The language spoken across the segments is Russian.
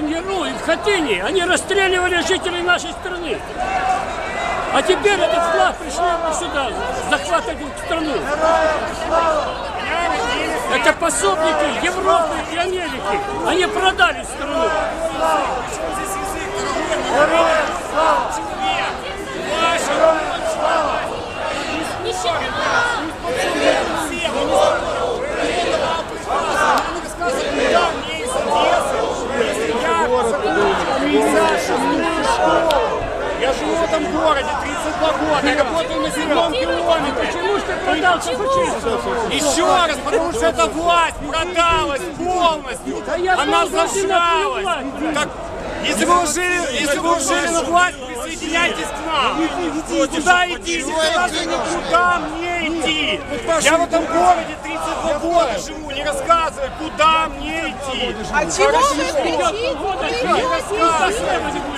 Миру и в Хатыне они расстреливали жителей нашей страны. А теперь этот флаг пришли сюда захватывать страну. Это пособники Европы и Америки. Они продали страну. Я живу в этом городе 32 года, я работаю на седьмом километре. Почему ж ты продал фашистов? Еще раз, потому что эта власть продалась полностью. Она зажралась. Как- Если вы жили, если вы жили на власть, присоединяйтесь к нам. Куда идти? Скажи мне, куда мне идти? Я в этом городе 32 года живу, не рассказывай, куда мне идти. А чего вы кричите?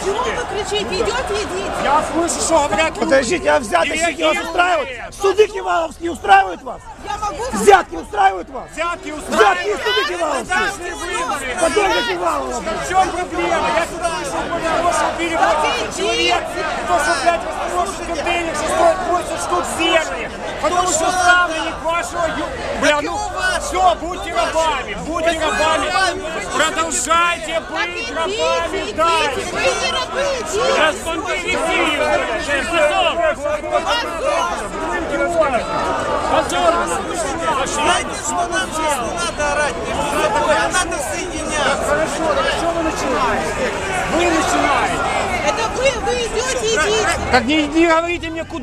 Чего вы кричите? Идете, идите. Я слышу, что говорят. Подождите, а взяточники вас устраивают? Суды киваловские устраивают вас? Я могу Взятки устраивают вас? Взятки Взятки и устраивают. суды киваловские? Дачные выборы. Подольно кивалово. В чем проблема? Я сюда пришел больше того, что переводить человек, то, что, блядь, восстановочный контейнер, что стоит 80 штук зерни. Потому что ставленник вашего... ю- Бля, ну, все, будьте рабами, будьте рабами. Продолжайте быть рабами дальше. не. Знаете, что нам сейчас не надо орать? Не а надо соединяться. Хорошо, так что вы начинаете? Вы начинаете. Это вы, вы идете, идите. Так не, не говорите мне, куда.